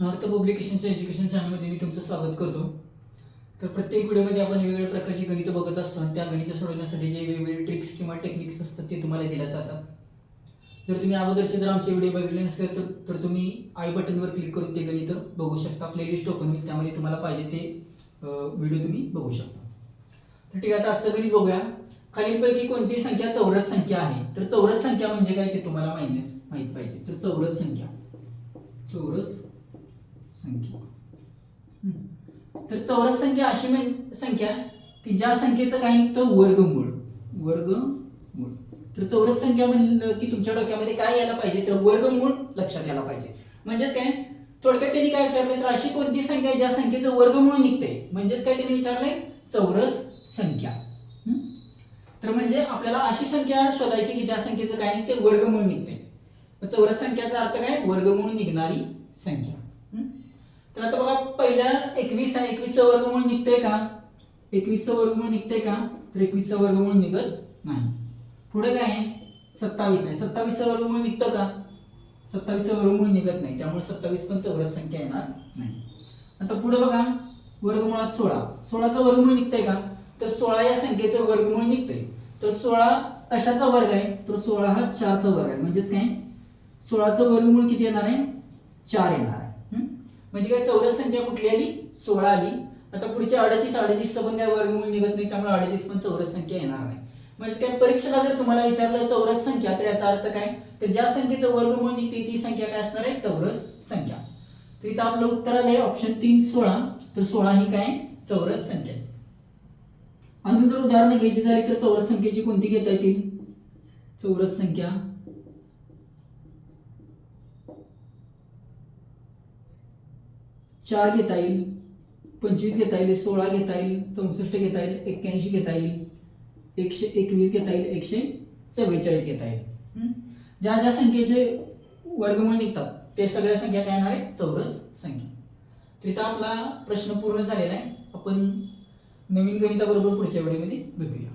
North पब्लिकेशनच्या education चॅनलमध्ये मी तुमचं स्वागत करतो. तर प्रत्येक व्हिडिओमध्ये आपण वेगवेगळ्या प्रकारची गणितं बघत असतो आणि त्या गणितं सोडवण्यासाठी जे वेगवेगळे ट्रिक्स किंवा टेक्निक्स असतात ते तुम्हाला दिल्या जातात. जर तुम्ही अगोदरचे जर आमचे व्हिडिओ बघितले नसेल तर तर तुम्ही आय बटनवर क्लिक करून ते गणितं बघू शकता. प्लेलिस्ट ओपन होईल त्यामध्ये तुम्हाला पाहिजे ते व्हिडिओ तुम्ही बघू शकता. तर ठीक आहे आता आजचं गणित बघूया. खालीलपैकी कोणती संख्या चौरस संख्या आहे? तर चौरस संख्या म्हणजे काय ते तुम्हाला माहिती माहीत पाहिजे. तर चौरस संख्या. चौरस संख्या. तर चौरस संख्या अशी म्हण- संख्या की ज्या संख्येचं काय निघतं? वर्गमूळ वर्गमूळ तर चौरस संख्या म्हणलं की तुमच्या डोक्यामध्ये काय यायला पाहिजे? तर वर्गमूळ लक्षात यायला पाहिजे. म्हणजेच काय? थोडक्यात त्यांनी काय विचारलंय? तर अशी कोणती संख्या ज्या संख्येचं वर्गमूळ निघते म्हणजेच काय त्यांनी विचारलंय? चौरस संख्या? तर म्हणजे आपल्याला अशी संख्या शोधायची की ज्या संख्येचं काय निघते वर्गमूळ निघते चौरस संख्याचा अर्थ काय? वर्गमूळ निघणारी संख्या? तर आता बघा पहिल्या एकवीस आहे एकवीसचं वर्गमूळ निघतंय का? एकवीसचं वर्गमूळ निघतंय का? तर एकवीसचं वर्गमूळ निघत नाही. पुढे काय आहे? सत्तावीस आहे. सत्तावीसचं वर्गमूळ निघतं का? सत्तावीसचं वर्गमूळ निघत नाही. त्यामुळे सत्तावीस पण चौरस संख्या येणार नाही. आता पुढे बघा वर्गमुळात सोळा. सोळाचं वर्गमूळ निघतंय का? तर सोळा या संख्येचं वर्गमूळ निघतंय. तर सोळा कशाचा वर्ग आहे तर सोळा हा चारचा वर्ग आहे. म्हणजेच काय? सोळाचं वर्गमूळ किती येणार आहे? चार येणार आहे. म्हणजे काय चौरस संख्या कुठली आली? सोळा आली. आता पुढच्या अडतीस अडतीसचं पण काय वर्गमूळ निघत नाही त्यामुळे अडतीस पण चौरस संख्या येणार नाही. म्हणजे काय परीक्षेला जर तुम्हाला विचारलं चौरस संख्या तर याचा अर्थ काय? तर ज्या संख्येचं वर्गमूळ निघते ती संख्या काय असणार आहे? चौरस संख्या. तर इथं आपलं उत्तर आलं आहे ऑप्शन तीन सोळा. तर सोळा ही काय? चौरस संख्या. अजून जर उदाहरणं घ्यायची झाली तर चौरस संख्येची कोणती घेता येतील? चौरस संख्या. चार घेता येईल पंचवीस घेता येईल सोळा घेता येईल चौसष्ट घेता येईल एक्क्याऐंशी घेता येईल एकशे एकवीस घेता येईल एकशे चव्वेचाळीस घेता येईल? ज्या ज्या संख्येचे वर्गमूळ निघतात ते सगळ्या संख्या काय येणार आहे चौरस संख्या. तर इथं आपला प्रश्न पूर्ण झालेला आहे. आपण नवीन गणिताबरोबर पुढच्या व्हिडिओमध्ये भेटूया.